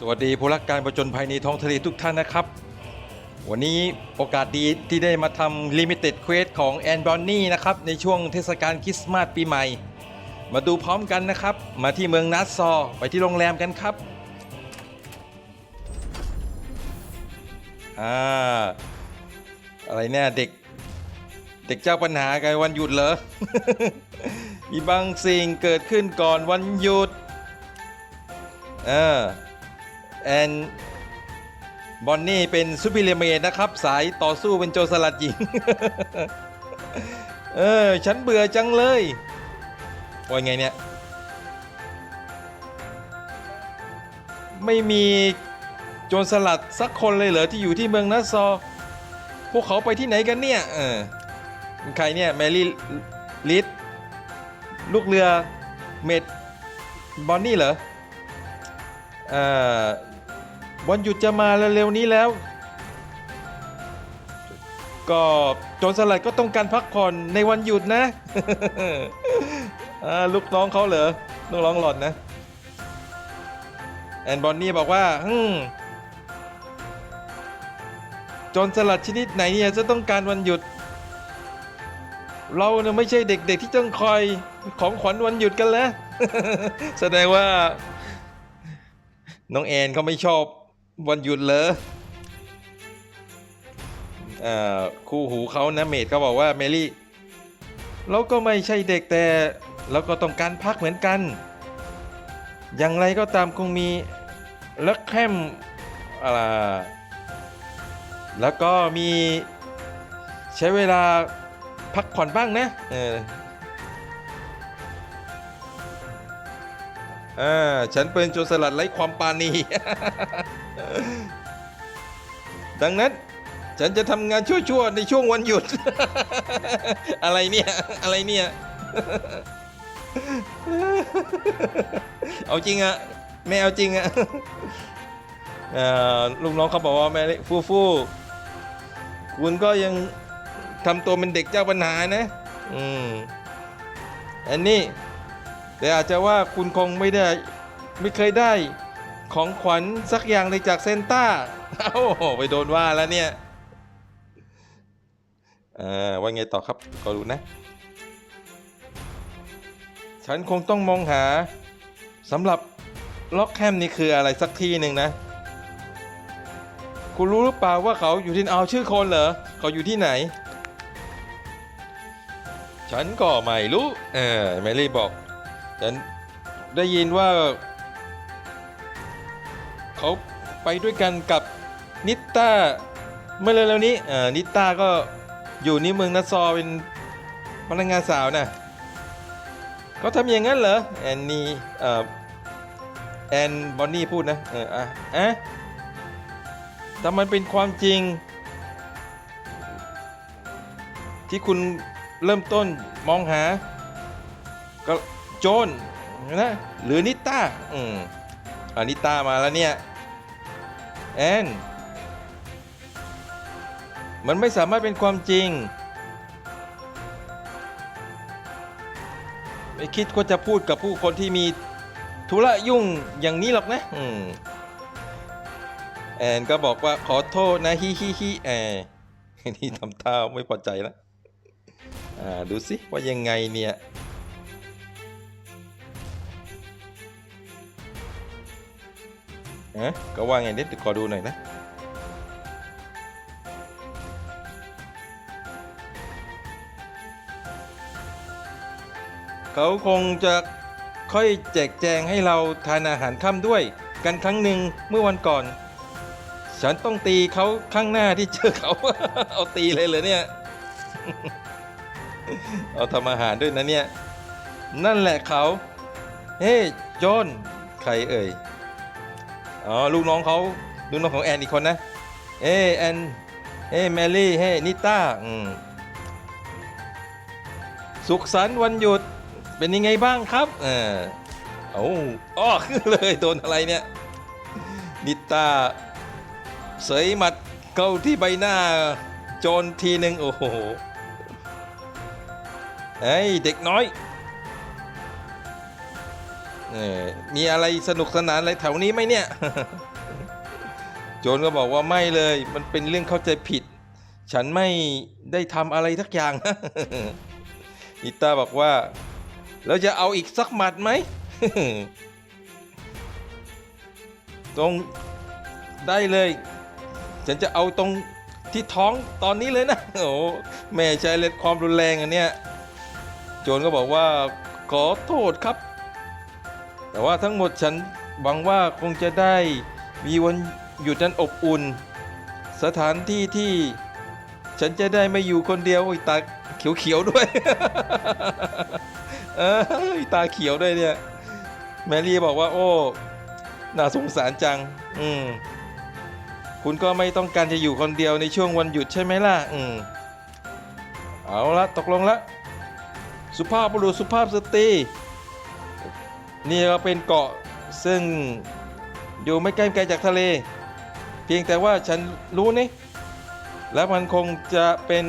สวัสดีผู้รักการประจนภัยในท้องทะเลทุกท่านนะครับ วันนี้โอกาสดีที่ได้มาทำ Limited Quest ของแอนบอนนี่นะครับ ในช่วงเทศกาลคริสต์มาสปีใหม่ มาดูพร้อมกันนะครับ มาที่เมืองนัสซอ ไปที่โรงแรมกันครับอ่าอะไรเนี่ยเด็ก เด็กเจ้าปัญหากันวันหยุดเหรอ มีบางสิ่งเกิดขึ้นก่อนวันหยุด เออ แอนบอนนี่เป็นซูเปอร์เมดนะครับ สายต่อสู้เป็นโจรสลัดหญิง เออ ฉันเบื่อจังเลยว่าไงเนี่ย ไม่มีโจรสลัดสักคนเลยเหรอที่อยู่ที่เมืองนัสซอ พวกเขาไปที่ไหนกันเนี่ย เออใครเนี่ย แมรี่ลิดลูกเรือเมดบอนนี่เหรอ เอ่อ วันหยุดจะมาเร็วๆนี้แล้ว ก็โจรสลัดก็ต้องการพักผ่อนในวันหยุดนะลูกน้องเขาเหรอลูกน้องหลอนนะ แอนบอนนี่บอกว่าฮึมโจรสลัดชนิดไหนเนี่ยจะต้องการวันหยุด เราเนี่ยไม่ใช่เด็กๆที่ต้องคอยของขวัญวันหยุดกันแล้ว แสดงว่า น้องแอนเขาไม่ชอบ วันหยุดเลยอ่อคู่หูเขานะเมดเขาบอกว่าเมลี่เราก็ไม่ใช่เด็กแต่เราก็ต้องการพักเหมือนกัน อย่างไรก็ตามคงมีลักแคมอะไรแล้วก็มีใช้เวลาพักผ่อนบ้างนะเอออ่าฉันเป็นโจรสลัดไร้ความปราณี ดังนั้นฉันจะทำงานชั่วๆในช่วงวันหยุด อะไรเนี่ย อะไรเนี่ย เอาจริงอะแม่เอาจริงอะลูกน้องเขาบอกว่าแม่ฟูฟูคุณก็ยังทำตัวเป็นเด็กเจ้าปัญหานะ อืม อันนี้ แต่อาจจะว่าคุณคงไม่ได้ ไม่เคยได้ ของขวัญสักอย่างเลยจากเซนต้าเอ้าไปโดนว่าแล้วเนี่ยเออว่าไงต่อครับก็รู้นะ ฉันคงต้องมองหาสำหรับล็อกแคมนี่คืออะไรสักที่หนึ่งนะ คุณรู้หรือเปล่าว่าเขาอยู่ที่เอาชื่อคนเหรอ เขาอยู่ที่ไหน ฉันก็ไม่รู้ เออแมรี่บอก ฉันได้ยินว่า เขาไปด้วยกันกับนิต้าเมื่อเร็วๆนี้เออนิต้าก็อยู่ในเมืองนัสซอเป็นพนักงานสาวนะเขาทำอย่างนั้นเหรอแอนนี่เอ่อแอนบอนนี่พูดนะเอออะอะแต่มันเป็นความจริง ที่คุณเริ่มต้นมองหา ก็โจนนะหรือนิต้าอืม อานิต้ามาแล้วเนี่ยแอนมันไม่สามารถเป็นความจริง ไม่คิดว่าจะพูดกับผู้คนที่มีธุระยุ่งอย่างนี้หรอกนะอืมแอนก็บอกว่าขอโทษนะฮิฮิฮิแอนนี่ทำท่าไม่พอใจแล้วอ่าดูสิว่ายังไงเนี่ย ฮะก็ว่าไงเด็ดขอดูหน่อยนะเขาคงจะค่อยแจกแจงให้เราทานอาหารค่ำด้วย กันครั้งหนึ่งเมื่อวันก่อน ฉันต้องตีเขาข้างหน้าที่เจอเขา เอาตีเลยเลยเนี่ย เอาทำอาหารด้วยนะเนี่ย นั่นแหละเขา เฮ้ จอน ใครเอ่ย อ๋อลูกน้องเขาลูกน้องของแอนอีกคนนะ เอ้แอนเอ้แมรี่เฮ้นิต้าอืมสุขสันต์วันหยุดเป็นยังไงบ้างครับเออเอาอ้อขึ้นเลยโดนอะไรเนี่ยนิต้าเสยหมัดเข้าที่ใบหน้าโจรทีหนึ่งโอ้โหเฮ้เด็กน้อย มีอะไรสนุกสนานอะไรแถวนี้ไหมเนี่ย โจนก็บอกว่าไม่เลย มันเป็นเรื่องเข้าใจผิด ฉันไม่ได้ทำอะไรทักอย่างอีตาบอกว่า แล้วจะเอาอีกสักหมัดไหมตรงได้เลย ฉันจะเอาตรงที่ท้องตอนนี้เลยนะ โอ้แม่ใช้เล่นความรุนแรงอันเนี้ย โจรก็บอกว่าขอโทษครับ แต่ว่าทั้งหมดฉันหวังว่าคงจะได้มีวันหยุดนั้นอบอุ่น สถานที่ที่ฉันจะได้ไม่อยู่คนเดียวอ้ตาเขียวๆด้วยเอยตาเขียวด้วยเนี่ย แมรี่บอกว่า โอ้น่าสงสารจัง อืมคุณก็ไม่ต้องการจะอยู่คนเดียวในช่วงวันหยุดใช่ไหมล่ะ อืมเอาละตกลงละ สุภาพบุรุษสุภาพสตรี นี่ก็เป็นเกาะซึ่งอยู่ไม่ไกลไกลจากทะเล เพียงแต่ว่าฉันรู้นี่และมันคงจะเป็น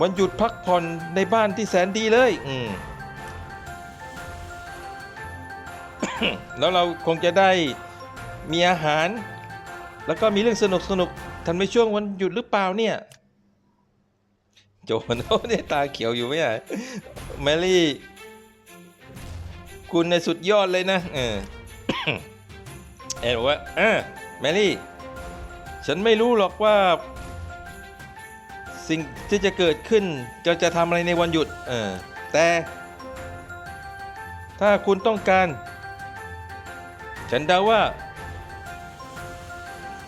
วันหยุดพักผ่อนในบ้านที่แสนดีเลย อืมแล้วเราคงจะได้มีอาหาร แล้วก็มีเรื่องสนุกสนุกทันในช่วงวันหยุดหรือเปล่าเนี่ย โจนโอ้เนี่ยตาเขียวอยู่ไหมอะแมรี่ คุณในสุดยอดเลยนะ เออแอนบอกว่าอ่าแมรี่ฉันไม่รู้หรอกว่า สิ่งที่จะเกิดขึ้นจะจะทำอะไรในวันหยุด เออแต่ ถ้าคุณต้องการ ฉันเดาว่า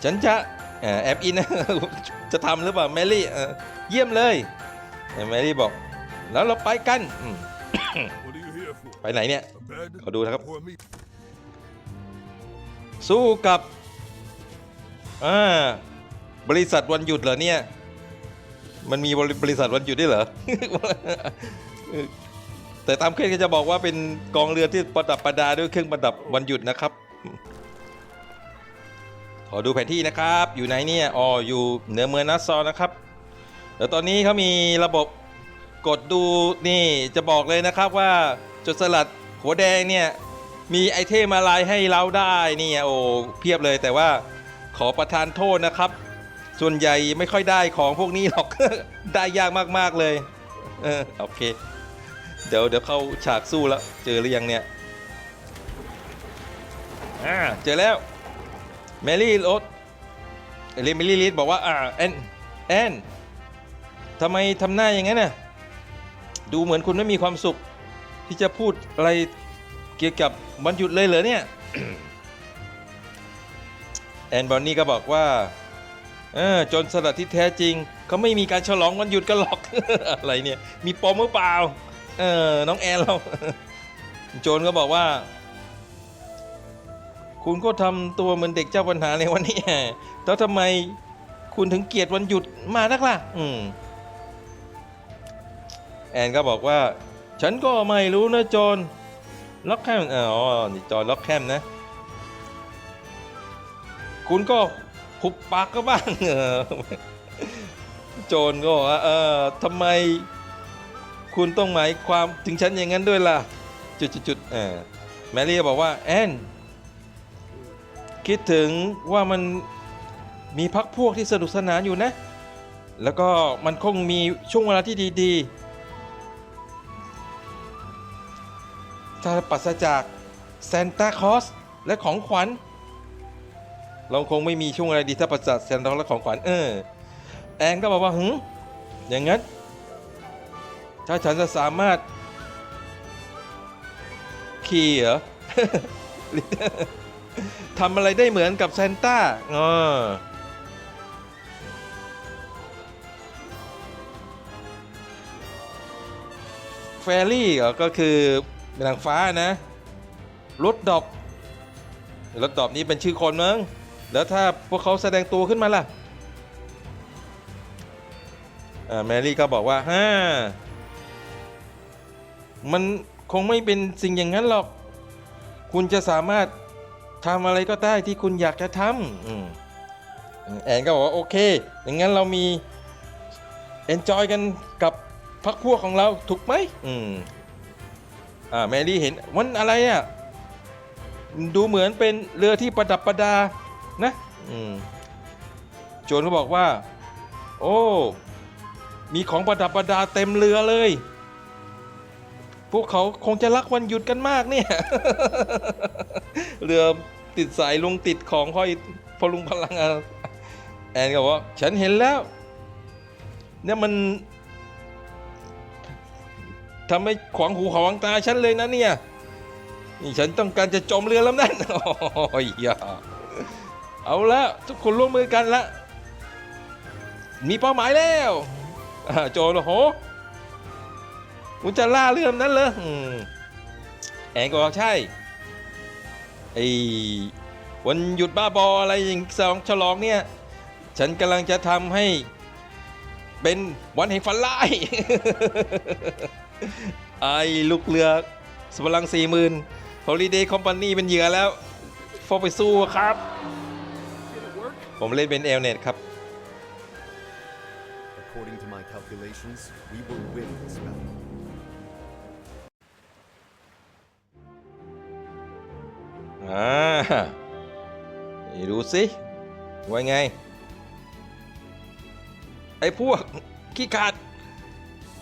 ฉันจะอแอบอินนะจะทำหรือเปล่าแมรี่เยี่ยมเลยแมรี่บอก แล้วเราไปกัน ไปไหนเนี่ย ขอดูนะครับ Pour me สู้กับอ่าบริษัทวันหยุดเหรอเนี่ย มันมีบริบริษัทวันหยุดด้วยเหรอ แต่ตามเคสก็จะบอกว่าเป็นกองเรือที่ประดับประดาด้วยเครื่องประดับวันหยุดนะครับ ขอดูแผนที่นะครับ อยู่ไหนเนี่ยอ๋ออยู่เหนือเมืองนัสซอนะครับแล้วตอนนี้เขามีระบบกดดูนี่จะบอกเลยนะครับว่าจุดสลัด หัวแดงเนี่ยมีไอเทมอะไรให้เราได้เนี่ยโอ้เพียบเลยแต่ว่าขอประทานโทษนะครับ ส่วนใหญ่ไม่ค่อยได้ของพวกนี้หรอก ได้ยากมากๆเลย เออโอเค เดี๋ยวเดี๋ยวเข้าฉากสู้แล้ว เจอหรือยังเนี่ยอ่าเจอแล้วแมรี่โรสเรมิลี่ลิสบอกว่าอ่าแอนแอนทำไมทำหน้าอย่างนั้นน่ะดูเหมือนคุณไม่มีความสุข ที่จะพูดอะไรเกี่ยวกับวันหยุดเลยเหรอเนี่ยแอนบอนนี่ก็บอกว่าเออจนสลัดที่แท้จริงเขาไม่มีการฉลองวันหยุดกันหรอกอะไรเนี่ย มีปมหรือเปล่าเออน้องแอนเราโจนก็บอกว่า คุณก็ทำตัวเหมือนเด็กเจ้าปัญหาในวันนี้แล้วทำไมคุณถึงเกลียดวันหยุดมานักล่ะ อืมแอนก็บอกว่า ฉันก็ไม่รู้นะโจนล็อกแคมอ๋อนี่จอล็อกแคมนะ คุณก็หุบปากก็บ้างเออโจนก็บอกว่าเออทำไมคุณต้องหมายความถึงฉันอย่างนั้นด้วยล่ะ จุดๆๆเออแมรี่บอกว่าแอนคิดถึงว่ามันมีพักพวกที่สนุกสนานอยู่นะ แล้วก็มันคงมีช่วงเวลาที่ดี ๆ ถ้าปราศจากซานตาคอสและของขวัญ เราคงไม่มีช่วงอะไรดีถ้าปราศจากซานตาคอสและของขวัญเออแอนก็บอกว่าหึอย่างงั้น ถ้าฉันจะสามารถขี่เหรอทำอะไรได้เหมือนกับซานต้าอ๋อแฟรี่ก็คือ เป็นนางฟ้านะรถดอบรถดอบนี้เป็นชื่อคนมั้งแล้วถ้าพวกเขาแสดงตัวขึ้นมาล่ะแมรี่ก็บอกว่าฮ่ามันคงไม่เป็นสิ่งอย่างนั้นหรอก คุณจะสามารถทำอะไรก็ได้ที่คุณอยากจะทำอแอนก็บอกว่าโอเค อย่างนั้นเรามี enjoy กันกับพักพวกของเราถูกไหมอืม อ่าแมรี่เห็นมันอะไรอะดูเหมือนเป็นเรือที่ประดับประดานะอืมโจนก็บอกว่า โอ้ มีของประดับประดาเต็มเรือเลย พวกเขาคงจะรักวันหยุดกันมากเนี่ย เรือติดสายลุงติดของห้อยพลุงพลังอะแอนก็บอกว่าฉันเห็นแล้วเนี่ยมัน ทำให้ขวางหูขวางตาฉันเลยนะเนี่ย นี่ฉันต้องการจะจมเรือแล้วนั่นโอ้ยอย่าเอาละทุกคนร่วมมือกันละ มีเป้าหมายแล้วโจนโอ้โหคุจะล่าเรือลำนั้นเหรอแอนก็ใช่ไอ้วันหยุดบ้าบออะไรอย่างสองฉลองเนี่ย ฉันกำลังจะทำให้เป็นวันแห่งฝันร้าย ไอ้ลูกเรือสพลังสี่หมื่นฮอลิเดย์คอมพานีเป็นเหยื่อแล้วฟอไปสู้ครับ Did it work? ผมเล่นเป็นเอลเน็ตครับ According to my calculations, we will win this battle. อ่านี่ดูสิว่าไง ไอ้พวกขี้ขาด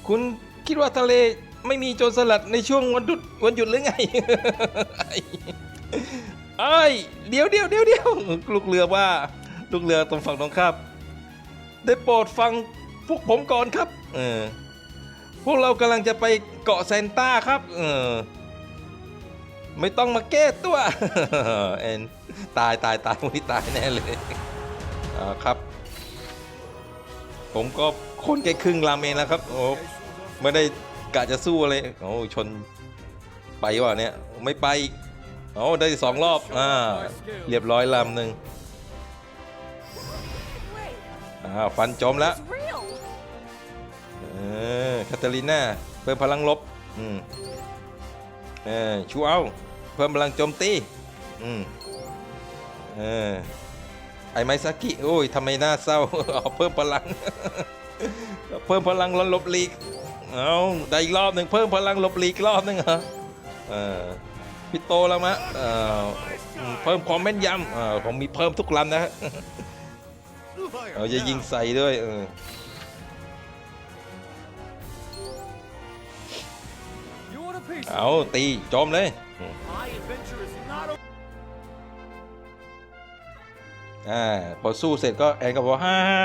คุณ คิดว่าทะเลไม่มีโจรสลัดในช่วงวันหยุดวันหยุดหรือไงไอ้ไอ้ยเดี๋ยวเดี๋ยวเดี๋ยวเดี๋ยวลูกเรือว่าลูกเรือตรงฝั่งตรงข้ามได้โปรดฟังพวกผมก่อนครับ เออ พวกเรากำลังจะไปเกาะแซนต้าครับ เออ ไม่ต้องมาแก้ตัวแอนตายตายตายวันนี้ตายแน่เลยอ่าครับ ผมก็คนแค่ครึ่งรามเองแล้วครับ โอ้ ไม่ได้กะจะสู้อะไรโอ้ชนไปว่ะเนี่ยไม่ไปโอ้ได้สองรอบอ่าเรียบร้อยลำหนึ่งอ่าฟันจมแล้วเออคาตาลิน่าเพิ่มพลังลบอืมเออชูเอาเพิ่มพลังโจมตีอืมเออไอไมซากิโอ้ยทำไมหน้าเศร้าเอาเพิ่มพลัง เพิ่มพลังลดลบลีก เอาได้อีกรอบหนึ่งเพิ่มพลังลบลีกรอบหนึ่งเหรอเออพี่โตแล้วมะเออเพิ่มความแม่นยำเออผมมีเพิ่มทุกลำนะฮะเอาจะยิงใส่ด้วยเออเอาตีโจมเลยอ่าพอสู้เสร็จก็แอนก็บอกฮ่าฮ่า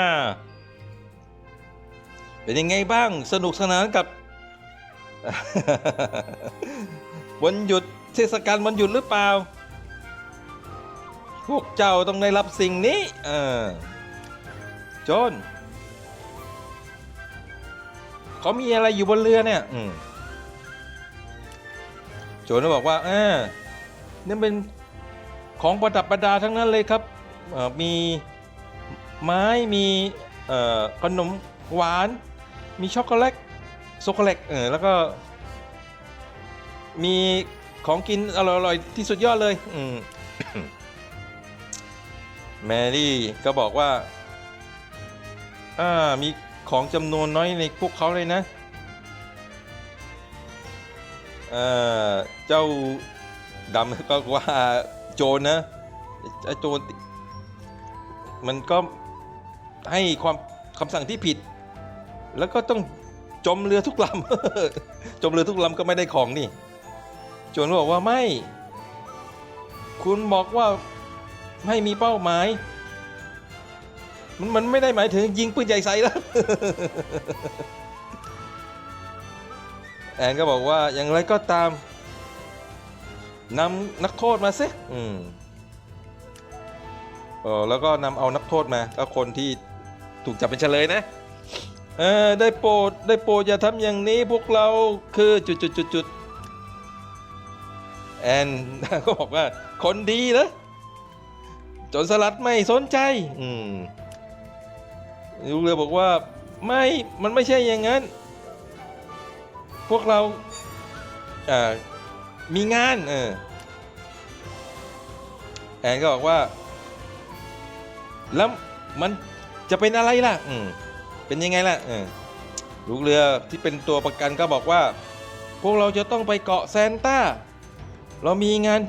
เป็นยังไงบ้างสนุกสนานกับ วันหยุดเทศกาลวันหยุดหรือเปล่า พวกเจ้าต้องได้รับสิ่งนี้เออโจนเขามีอะไรอยู่บนเรือเนี่ย อืมโจนก็บอกว่าเออนี่เป็นของประดับประดาทั้งนั้นเลยครับ มีไม้มีขนมหวาน มีช็อกโกแลตช็อกโกแลตเออแล้วก็ มีของกินอร่อยๆที่สุดยอดเลย อืมแมรี่ก็บอกว่า อ่า มีของจำนวนน้อยในพวกเขาเลยนะ เอ่อ เจ้าดำก็ว่าโจรนะไอโจรมันก็ให้ความคำสั่งที่ผิด แล้วก็ต้องจมเรือทุกลำ จมเรือทุกลำก็ไม่ได้ของนี่โจนบอกว่าไม่ คุณบอกว่าให้มีเป้าหมาย มันมันไม่ได้หมายถึงยิงปืนใหญ่ใส่แล้วแอนก็บอกว่าอย่างไรก็ตามนำนักโทษมาสิอืมเออแล้วก็นำเอานักโทษมาก็คนที่ถูกจับเป็นเฉลยนะ เออได้โปรดได้โปรดอย่าทำอย่างนี้พวกเราคือจุดจุดจุดจุดแอนก็บอกว่าคนดีนะจนสลัดไม่สนใจอืมลูกเรือบอกว่าไม่มันไม่ใช่อย่างนั้น พวกเราอ่ามีงานเออแอนก็บอกว่า แล้วมันจะเป็นอะไรล่ะ อืม เป็นยังไงล่ะเออลูกเรือที่เป็นตัวประกันก็บอกว่า พวกเราจะต้องไปเกาะแซนต้า เรามีงาน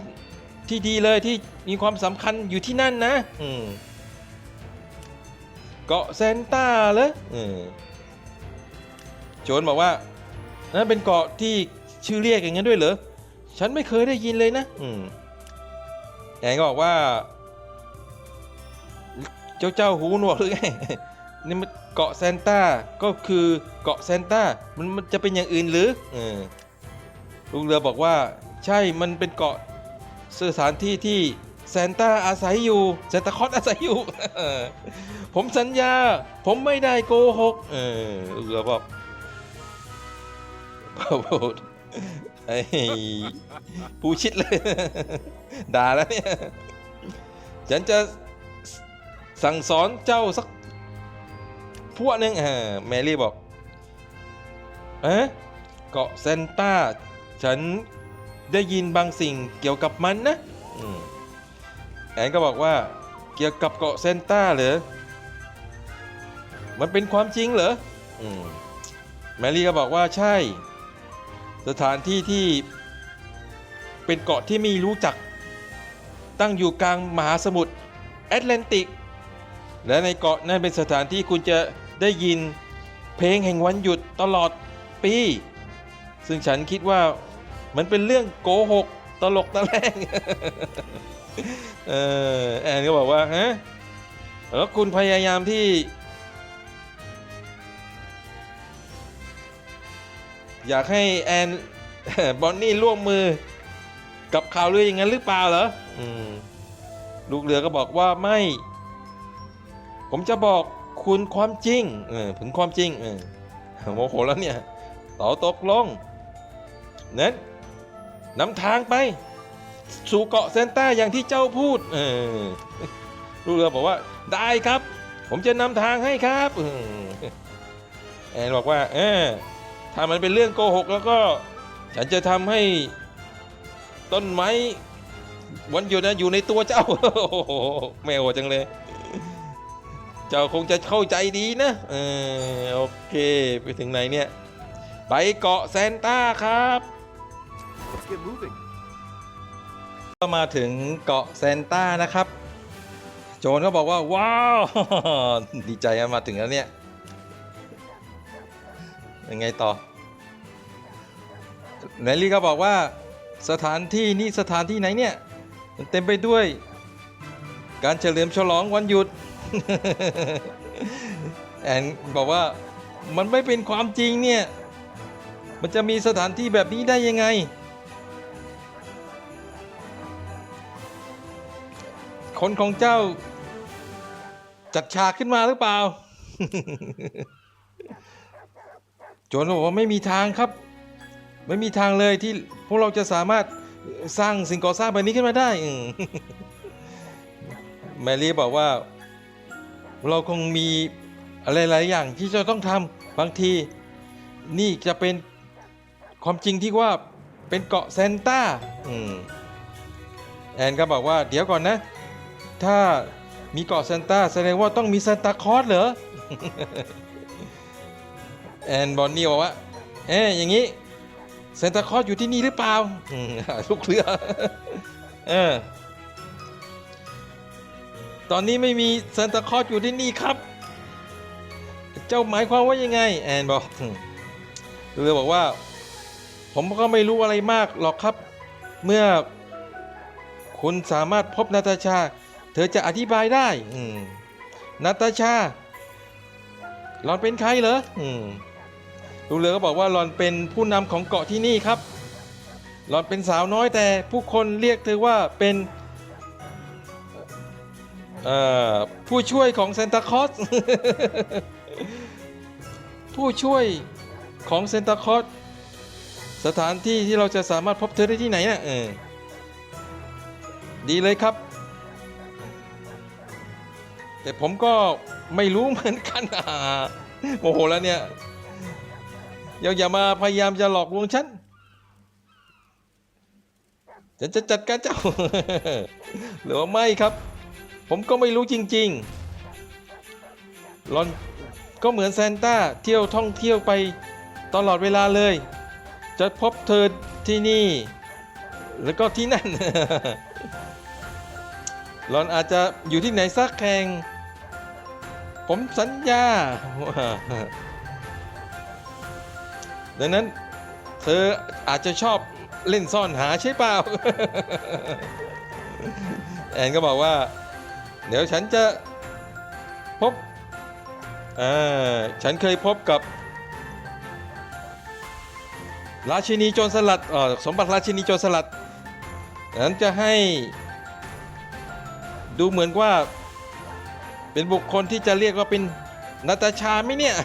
ที่ดีเลยที่มีความสำคัญอยู่ที่นั่นนะอืมเกาะแซนต้าเหรออืมโจนบอกว่านั่นเป็นเกาะที่ชื่อเรียกอย่างนั้นด้วยเหรอ ฉันไม่เคยได้ยินเลยนะ อืมแอนก็บอกว่า เจ้าเจ้าหูหนวกหรือไงนี่มัน เกาะแซนต้าก็คือเกาะแซนต้ามันมันจะเป็นอย่างอื่นหรือเออลูกเรือบอกว่า ใช่มันเป็นเกาะสถานที่ที่แซนต้าอาศัยอยู่แซนตาคอสอาศัยอยู่ผมสัญญา ผมไม่ได้โกหกเออลูกเรือบอกไอ้ผู้ชิดเลย ด่าแล้วเนี่ย ฉันจะสั่งสอนเจ้าสัก พวกนึ่งอ่าแมรี่บอกเอ๊ะเกาะเซนต้า ฉันได้ยินบางสิ่งเกี่ยวกับมันนะอแอนก็บอกว่า เกี่ยวกับเกาะเซนต้าเหรอ มันเป็นความจริงเหรออมแมรี่ก็บอกว่าใช่ สถานที่ที่เป็นเกาะที่ไม่รู้จัก ตั้งอยู่กลางมหาสมุทรแอตแลนติก และในเกาะนั้นเป็นสถานที่คุณจะ ได้ยินเพลงแห่งวันหยุดตลอดปี ซึ่งฉันคิดว่ามันเป็นเรื่องโกหกตลกตะแลงเออแอนก็บอกว่าฮะแล้วคุณพยายามที่ อยากให้แอนบอนนี่ร่วมมือกับข่าวลืออย่างนั้นหรือเปล่าเหรออืมลูกเรือก็บอกว่าไม่ ผมจะบอก คุณความจริงเออถึงความจริงเออโมโหแล้วเนี่ยต่อตกลงนั้นนำทางไป สู่เกาะเซนต้าอย่างที่เจ้าพูด เออลูกเรือบอกว่าได้ครับ ผมจะนำทางให้ครับแอนบอกว่า เออถ้ามันเป็นเรื่องโกหกแล้วก็ ฉันจะทำให้ต้นไม้วันหยุดนะอยู่ในตัวเจ้า โอ้โหแมวจังเลย เจ้าคงจะเข้าใจดีนะเออโอเค ไปถึงไหนเนี่ย ไปเกาะแซนต้าครับ Let's get moving. ก็มาถึงเกาะแซนต้านะครับ โจนก็บอกว่า ว้าว ดีใจอะมาถึงแล้วเนี่ยยังไงต่อเนลลี่ก็บอกว่าสถานที่นี่สถานที่ไหนเนี่ย มันเต็มไปด้วย การเฉลิมฉลองวันหยุด แอนบอกว่ามันไม่เป็นความจริงเนี่ย มันจะมีสถานที่แบบนี้ได้ยังไง คนของเจ้า จัดฉากขึ้นมาหรือเปล่า โจนบอกว่าไม่มีทางครับ ไม่มีทางเลยที่พวกเราจะสามารถสร้างสิ่งก่อสร้างแบบนี้ขึ้นมาได้แมรี่บอกว่า เราคงมีอะไรหลายอย่างที่จะต้องทำบางทีนี่จะเป็นความจริงที่ว่าเป็นเกาะเซนต้าอืมแอนก็บอกว่าเดี๋ยวก่อนนะ ถ้ามีเกาะเซนต้าแสดงว่าต้องมีซานตาคลอสเหรอแอนบอนนี่บอกว่าเอ๊ะอย่างนี้เซนตาคลอสอยู่ที่นี่หรือเปล่าลูกเรือเออ ตอนนี้ไม่มีซานตาคลอสอยู่ที่นี่ครับ เจ้าหมายความว่ายังไง แอนบอกลูเรือบอกว่า ผมก็ไม่รู้อะไรมากหรอกครับ เมื่อ คุณสามารถพบนาตาชา เธอจะอธิบายได้นาตาชาหลอนเป็นใครเหรอลูกเรือก็บอกว่าหลอนเป็นผู้นำของเกาะที่นี่ครับ หลอนเป็นสาวน้อยแต่ผู้คนเรียกเธอว่าเป็น ผู้ช่วยของเซนตาคอสผู้ช่วยของเซนตาคอสสถานที่ที่เราจะสามารถพบเธอได้ที่ไหนนะ่ะเออดีเลยครับ แต่ผมก็ไม่รู้เหมือนกันอ่าโมโหแล้วเนี่ยอย่าอย่ามาพยายามจะหลอกลวงฉันฉันจะจัดการเจ้า หรือว่าไม่ครับ ผมก็ไม่รู้จริงๆหลอนก็เหมือนแซนต้าเที่ยวท่องเที่ยวไปตลอดเวลาเลย จะพบเธอที่นี่ แล้วก็ที่นั่น หลอนอาจจะอยู่ที่ไหนสักแห่งผมสัญญา ดังนั้น เธออาจจะชอบเล่นซ่อนหาใช่เปล่า แอนก็บอกว่า เดี๋ยวฉันจะพบอ่าฉันเคยพบกับ ราชินีโจรสลัดเออสมบัติราชินีโจรสลัดนั้นจะให้ ดูเหมือนว่า เป็นบุคคลที่จะเรียกว่าเป็นนาตาชาไหมเนี่ย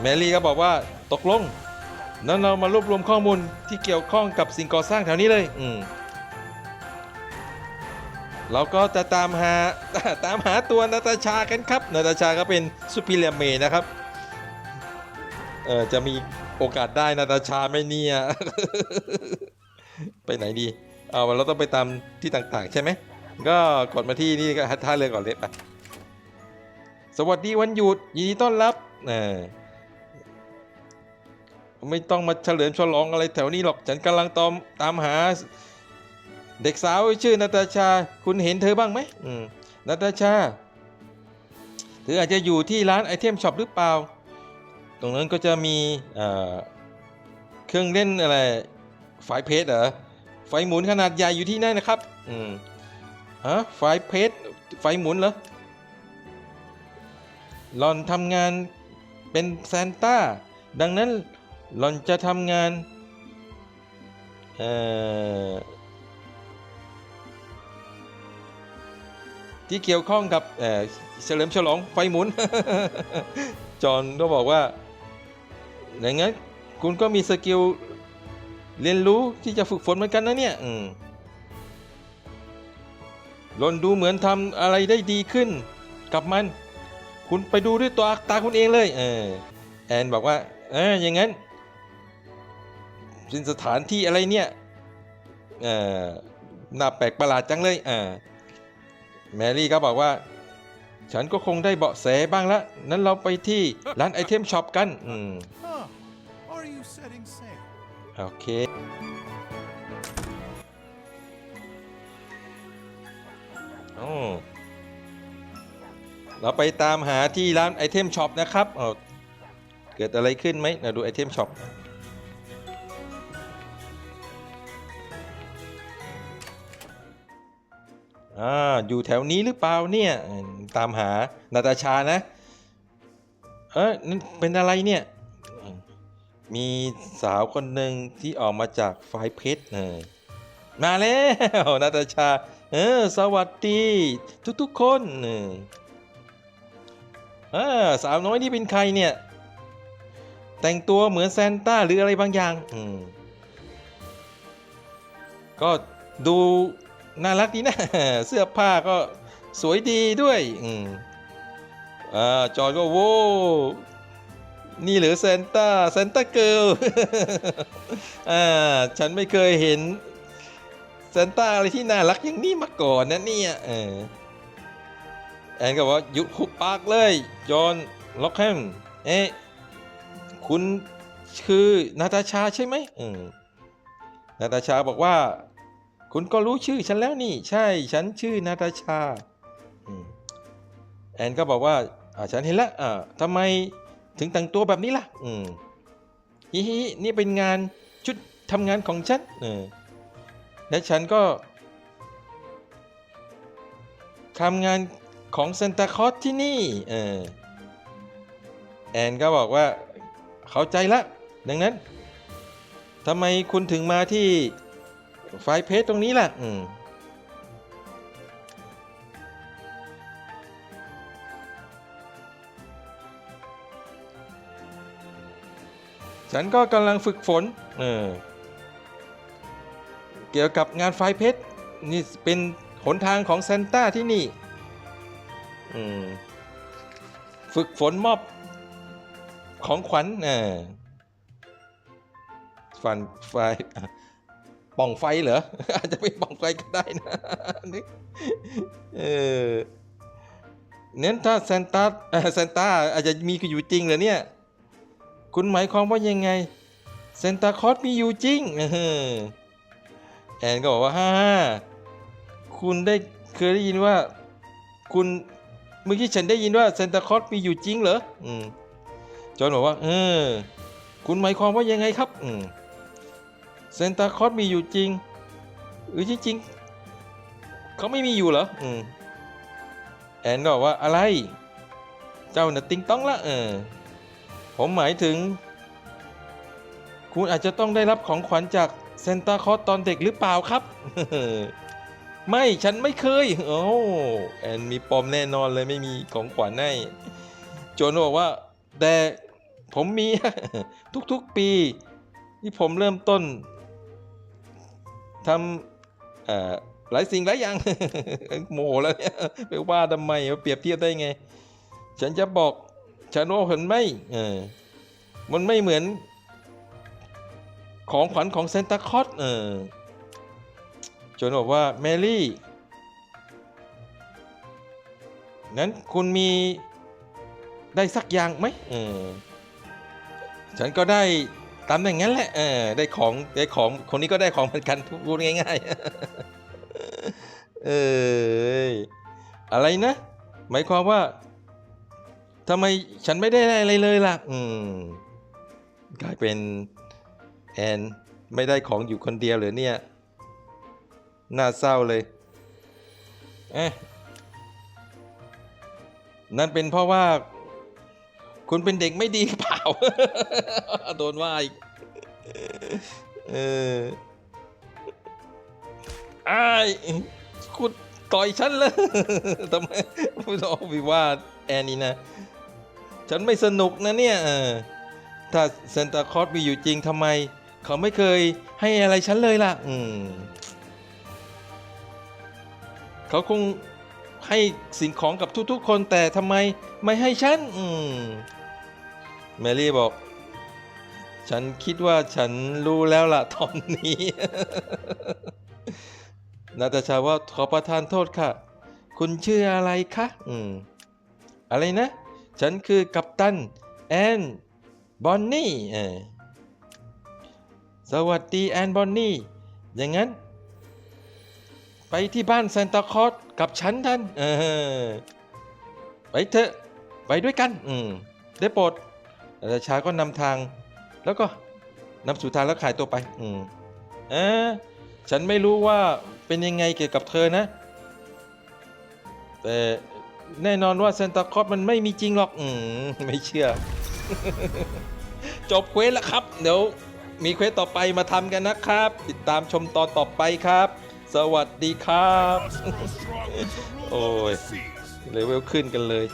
แมรี่ก็บอกว่าตกลงนั้นเรามารวบรวมข้อมูลที่เกี่ยวข้องกับสิ่งก่อสร้างแถวนี้เลย อืม เราก็จะตามหาตามหาตัวนาตาชากันครับ นาตาชาก็เป็นซูเปอร์เลียเมนะครับ เออจะมีโอกาสได้นาตาชาไหม่เนี่ย ไปไหนดี เอาเราต้องไปตามที่ต่างๆ ใช่ไหม ก็กดมาที่นี่ก็ท่าเรือก่อนเลยไปสวัสดีวันหยุดยินดีต้อนรับเออไม่ต้องมาเฉลิมฉลองอะไรแถวนี้หรอก ฉันกำลังตามตามหา เด็กสาวชื่อนาตาชา คุณเห็นเธอบ้างไหมอืมนาตาชา เธออาจจะอยู่ที่ร้านไอเทมช็อปหรือเปล่า ตรงนั้นก็จะมีเอ่อเครื่องเล่นอะไรไฟเพชรเหรอไฟหมุนขนาดใหญ่อยู่ที่นั่นนะครับ อืมฮะไฟเพชรไฟหมุนเหรอหลอนทำงานเป็นซานต้า ดังนั้นหลอนจะทำงาน เอ่อ ที่เกี่ยวข้องกับเอ่อเฉลิมฉลองไฟหมุน จอห์นก็บอกว่าอย่างงั้นคุณก็มีสกิลเรียนรู้ที่จะฝึกฝนเหมือนกันนะเนี่ยอืมลนดูเหมือนทำอะไรได้ดีขึ้นกับมัน คุณไปดูด้วยตัวตาคุณเองเลยเออแอนบอกว่าเอออย่างงั้นเป็นสถานที่อะไรเนี่ยเออน่าแปลกประหลาดจังเลยอ่า แมรี่ก็บอกว่า ฉันก็คงได้เบาะแสบ้างละ นั้นเราไปที่ร้านไอเทมช็อปกันอืม Huh. Are you setting sail? โอเคโอ้เราไปตามหาที่ร้านไอเทมช็อปนะครับเอาเกิดอะไรขึ้นไหมเราดูไอเทมช็อป อ่าอยู่แถวนี้หรือเปล่าเนี่ยตามหานาตาชานะ เอ้ยนั่นเป็นอะไรเนี่ย มีสาวคนหนึ่งที่ออกมาจากไฟเพชรเออมาแล้วนาตาชา เออ สวัสดี ทุกๆคนเออสาวน้อยนี่เป็นใครเนี่ย แต่งตัวเหมือนแซนต้าหรืออะไรบางอย่าง อืมก็ดู น่ารักดีนะ เสื้อผ้าก็สวยดีด้วยอืมอ่าจอร์ก็โว้นี่หรือเซนต้าเซนต้าเกิลอ่าฉันไม่เคยเห็นเซนต้าอะไรที่น่ารักอย่างนี้มาก่อนนะเนี่ยเออแอนก็บอกว่าหยุดหุบปากเลย จอห์นล็อกแฮมเอ๊ะคุณคือนาตาชาใช่ไหมอืมนาตาชาบอกว่า คุณก็รู้ชื่อฉันแล้วนี่ ใช่ ฉันชื่อนาตาชาแอนก็บอกว่าฉันเห็นแล้วทำไมถึงแต่งตัวแบบนี้ล่ะ อืมฮิฮินี่เป็นงานชุดทำงานของฉันเออและฉันก็ทำงานของซานตาคอสที่นี่เออแอนก็บอกว่าเข้าใจละ ดังนั้นทำไมคุณถึงมาที่ ไฟเพจตรงนี้แหละอืมฉันก็กำลังฝึกฝน เออ เกี่ยวกับงานไฟเพชร นี่เป็นหนทางของเซนต้าที่นี่ อืม ฝึกฝนมอบของขวัญเออฟันไฟ ป่องไฟเหรอ อาจจะเป็นป่องไฟก็ได้นะนึกเออเน้นถ้าซานต้าเซานต้าอาจจะมีอยู่จริงเหรอเนี่ย คุณหมายความว่ายังไงเซนตาคอสมีอยู่จริงแอนก็บอกว่าฮ่าฮ่าคุณได้เคยได้ยินว่า คุณเมื่อกี้ฉันได้ยินว่าเซนตาคอสมีอยู่จริงเหรออืมจอห์นบอกว่า เออ คุณหมายความว่ายังไงครับ อืม เซนตาคลอสมีอยู่จริงเออจริงๆเขาไม่มีอยู่เหรออืมแอนก็บอกว่าอะไร เจ้าน่ะติงต้องละเออผมหมายถึง คุณอาจจะต้องได้รับของขวัญจากเซนตาคลอสตอนเด็กหรือเปล่าครับ ไม่ฉันไม่เคย โอ้แอนมีปมแน่นอนเลยไม่มีของขวัญให้โจนบอกว่าแต่ผมมี ทุกๆปี ที่ผมเริ่มต้น ทำหลายสิ่งหลายอย่าง โมโหแล้วเนี่ยไปว่าทำไมเปรียบเทียบได้ไง ฉันจะบอกฉันว่าเห็นไหมเออมันไม่เหมือน ของขวัญของเซนตาคอสเออจนบอกว่าแมรี่นั้นคุณมีได้สักอย่างไหมเออฉันก็ได้ ตามอย่างนั้นแหละเออได้ของได้ของคนนี้ก็ได้ของเหมือนกันพูดง่ายๆเอออะไรนะ หมายความว่าทำไมฉันไม่ได้อะไรเลยล่ะ อืมกลายเป็นแอนไม่ได้ของอยู่คนเดียวหรือเนี่ย น่าเศร้าเลยเอ๊ะนั่นเป็นเพราะว่า คุณเป็นเด็กไม่ดีา โดนว่าอีกเออไอ้ายคุณต่อยฉันเลยทำไมพูดออกวิว่าทแอนนี่นะ ฉันไม่สนุกนะเนี่ยเออถ้าเซนตาคลอสมีอยู่จริงทำไม เขาไม่เคยให้อะไรฉันเลยล่ะ อืม เขาคงให้สิ่งของกับทุกๆคนแต่ทำไมไม่ให้ฉัน อืม แมรี่บอก ฉันคิดว่าฉันรู้แล้วล่ะตอนนี้ นาตาชาว่าขอประทานโทษค่ะ คุณชื่ออะไรคะอืมอะไรนะ ฉันคือกัปตัน แอนบอนนี่เออสวัสดีแอนบอนนี่ อย่างนั้น ไปที่บ้านซานตาคอสกับฉันท่าน เออ ไปเถอะ ไปด้วยกัน อืม ได้โปรด ราชาก็นำทาง แล้วก็นำสู่ทางแล้วขายตัวไป อืมเออฉันไม่รู้ว่าเป็นยังไงเกี่ยวกับเธอนะ แต่แน่นอนว่าเซนตาคอสมันไม่มีจริงหรอก อืมไม่เชื่อ จบเควสแล้วครับ เดี๋ยวมีเควสต่อไปมาทำกันนะครับ ติดตามชมตอนต่อไปครับ สวัสดีครับ Us more strongly to rule Ôi. over the seas. เลเวลขึ้นกันเลย